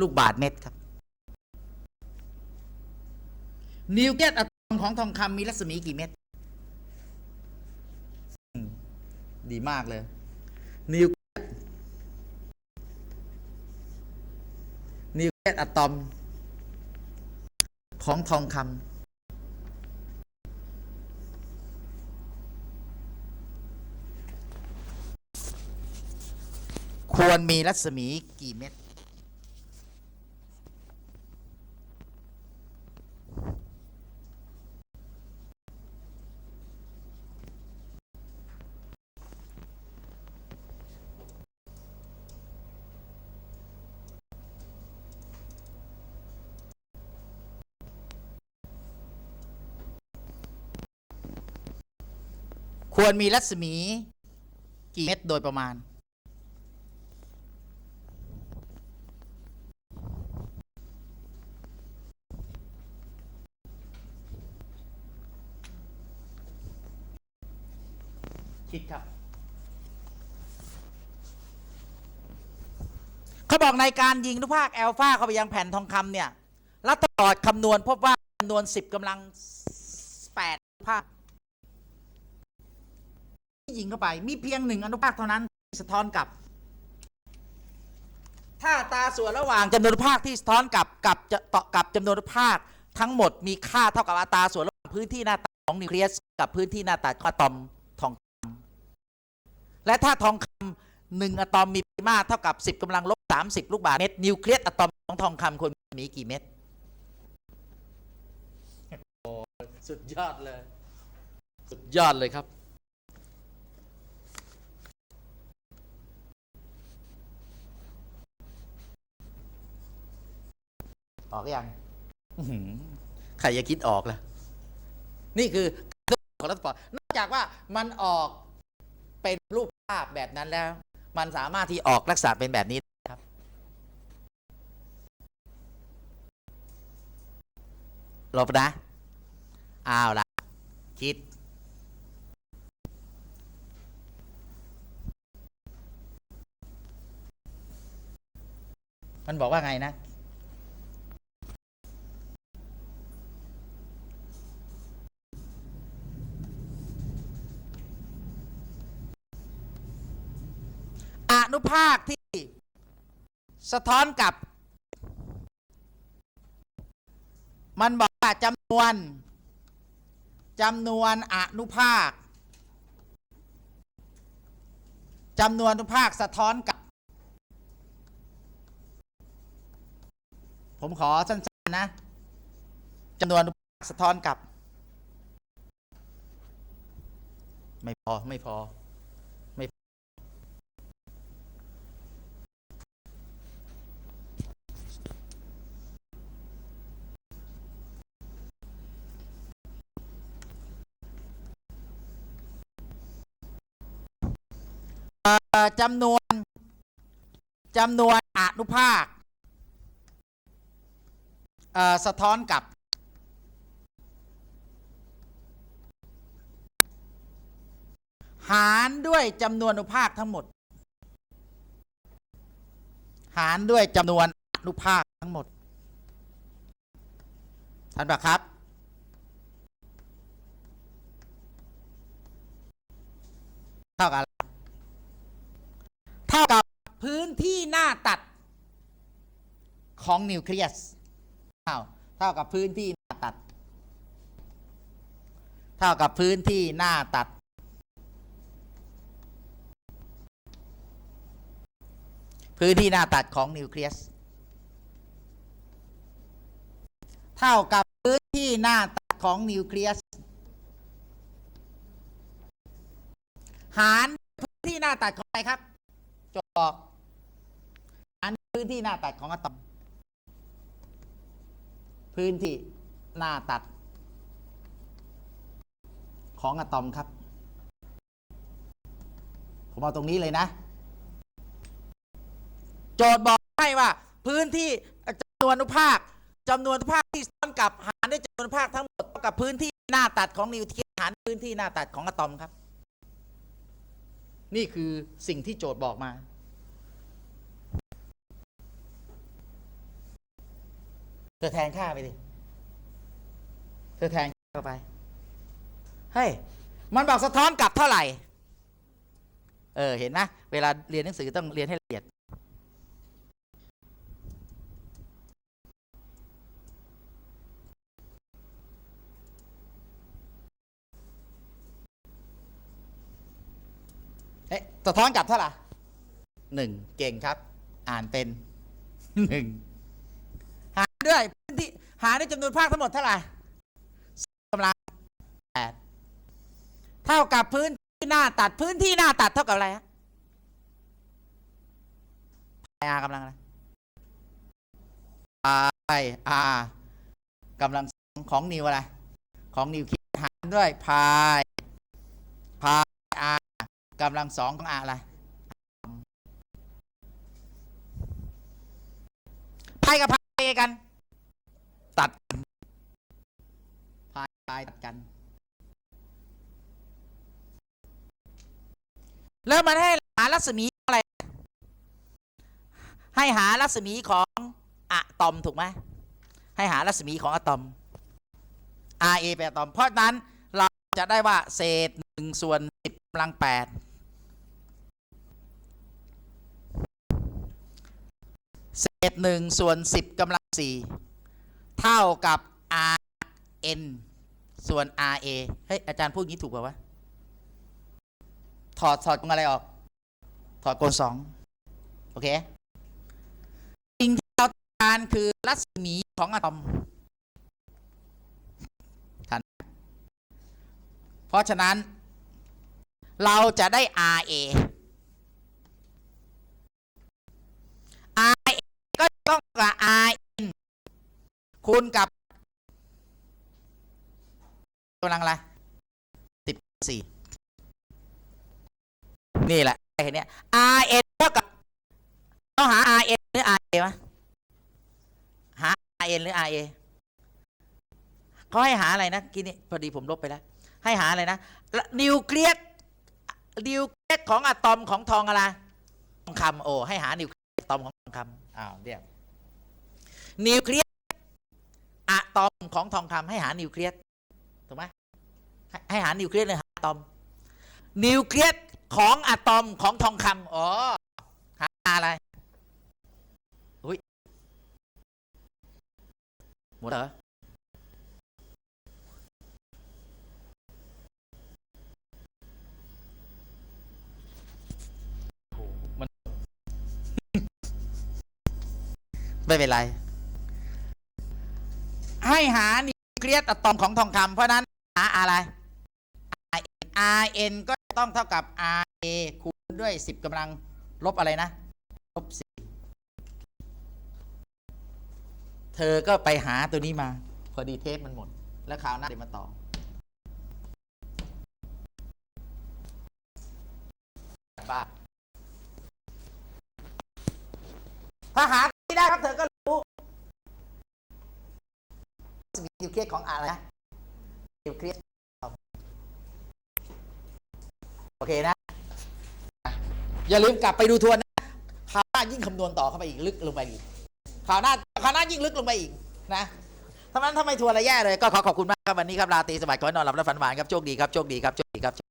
ลูกบาทเม็ดครับ นิวเคลียสอะตอมของทองคำมีรัศมีกี่เม็ดดีมากเลย นิวเคลียสนิวเคลียสอะตอม ของทองคำควรมีรัศมีกี่เม็ด ควรมีรัศมีกี่เม็ดโดยประมาณ คิดครับเขาบอกในการยิงลูกภาคแอลฟาเข้าไปยังแผ่นทองคำเนี่ย รัตลอดคำนวณพบว่าจำนวน 10กำลัง8ภาค ที่ยิงเข้าไป มีเพียงหนึ่งอนุภาคเท่านั้นที่สะท้อนกลับ ถ้าตาส่วนระหว่างจำนวนภาคที่สะท้อนกลับกับจะต่อกับจำนวนภาคทั้งหมดมีค่าเท่ากับอัตราส่วนระหว่างพื้นที่หน้าตัดของนิวเคลียสกับพื้นที่หน้าตัดของอะตอมทองคำและถ้าทองคำหนึ่งอะตอมมีปริมาตรเท่ากับ 10กำลังลบ30 ลูกบาศก์เมตรนิวเคลียสอะตอมของทองคำควรมีกี่เม็ดโอ้สุดยอดเลย สุดยอดเลยครับ ออกอยังใครจะคิดออกล่ะ นี่คือของรัฐบาลนอกจากว่ามันออกเป็นรูปภาพแบบนั้นแล้ว มันสามารถที่ออกลักษณะเป็นแบบนี้ครับ ลบนะอ้าวละคิด มันบอกว่าไงนะ อนุ ภาคที่สะท้อนกับ มันบอกว่าจำนวนจำนวนอนุภาคจำนวนอนุภาคสะท้อนกับ ผมขอสั้นๆนะจำนวนอนุภาคสะท้อนกับ ไม่พอ ไม่พอ จำนวนจำนวนอนุภาคสะท้อนกับหารด้วยจำนวนอนุภาคทั้งหมด หารด้วยจำนวนอนุภาคทั้งหมดท่านปะครับ เท่ากับอะไร เท่ากับพื้นที่หน้า ตัดของนิวเคลียสเท่ากับพื้นที่หน้าตัด เท่ากับพื้นที่หน้าตัด พื้นที่หน้าตัดของนิวเคลียส เท่ากับพื้นที่หน้าตัดของนิวเคลียส หารพื้นที่หน้าตัดของอะไรครับจอก พื้นที่หน้าตัดของอะตอม พื้นที่หน้าตัด ของอะตอมครับ ผมเอาตรงนี้เลยนะ โจทย์บอกให้ว่า พื้นที่จำนวนอนุภาคจำนวนอนุภาคที่ซ้อนกับหารด้วยจำนวนอนุภาคทั้งหมดเท่ากับพื้นที่หน้าตัดของนิวเคลียสหารพื้นที่หน้าตัดของอะตอมครับ นี่คือสิ่งที่โจทย์บอกมา เธอแทนค่าไปดิ เธอแทนค่าเข้าไป เฮ้ย มันบอกสะท้อนกลับเท่าไหร่ เออ เห็นไหมเวลาเรียนหนังสือต้องเรียนให้ละเอียด เอ๊ะ สะท้อนกลับเท่าไหร่หนึ่ง เก่งครับ อ่านเป็นหนึ่ง หาด้วยพื้นที่หาด้จำนวนภาคทั้งหมดเท่าไหร่กำลังแปดเท่ากับพื้นที่หน้าตัดพื้นที่หน้าตัดเท่ากับอะไรฮะพายอากำลังอะไรพายอากำลังสองของนิวอะไร ของนิวคิดหารด้วยพายพายอากำลังสองของอาอะไรพายกับพายกัน ตัดกันพายตัดกัน แล้วมันให้หารัศมีอะไร ให้หารัศมีของอะตอมถูกไหมให้หารัศมีของอะตอม RA เป็นอะตอม เพราะฉะนั้นเราจะได้ว่าเศษหนึ่งส่วนสิบกำลังแปดเศษหนึ่งส่วนสิบกำลังสี่เท่ากับ RN ส่วน RA เฮ้ยอาจารย์พูดงี้ถูกป่าวะ ถอดถอดกงอะไรออก ถอดกลสองโอเค สิ่งที่เราต้องการคือรัศมีของอะตอมทันเพราะฉะนั้น เราจะได้ RA RA ก็ต้องกับ RN คูณกับ กำลังอะไรสิบสี่นี่แหละเห็นเนี่ย RN เท่ากับต้องหา RN หรือ RA มะหา RN หรือ RA เขาให้หาอะไรนะกี้นี้พอดีผมลบไปแล้ว ให้หาอะไรนะนิวเคลียสนิวเคลียสของอะตอมของทองอะไรทองคำโอ้ให้หานิวเคลียสอะตอมของทองคำอ้าวเดี๋ยวนิวเคลียสอะตอมของทองคำให้หานิวเคลียส ให้ให้หานิวเคลียสเลยหาอะตอม นิวเคลียสของอะตอมของทองคำอ๋อหาอะไรอุ้ยหมดเหรอโอ้โหมันไม่เป็นไร ให้หานิวเคลียสอะตอมของทองคำเพราะฉะนั้นหาอะไร RN ก็ต้องเท่ากับ RA คูณด้วย 10กำลังลบอะไรนะ ลบ4เธอก็ไปหาตัวนี้มา พอดีเทปมันหมด แล้วคราวหน้าเดี๋ยวมาต่อ บ้าถ้าหาไม่ได้ครับเธอก็รู้มีนิวเคลียสของอะไรนะนิวเคลียส โอเคนะ อย่าลืมกลับไปดูทวนนะคราวหน้ายิ่งคำนวณต่อเข้าไปอีกลึกลงไปอีกคราวหน้าคราวหน้ายิ่งลึกลงไปอีกนะถ้ามันถ้าไม่ทวนอะไรแย่เลยก็ขอขอบคุณมากครับวันนี้ครับราตีสวัสดิ์ขอให้นอนหลับและฝันหวานครับโชคดีครับโชคดีครับโชคดีครับ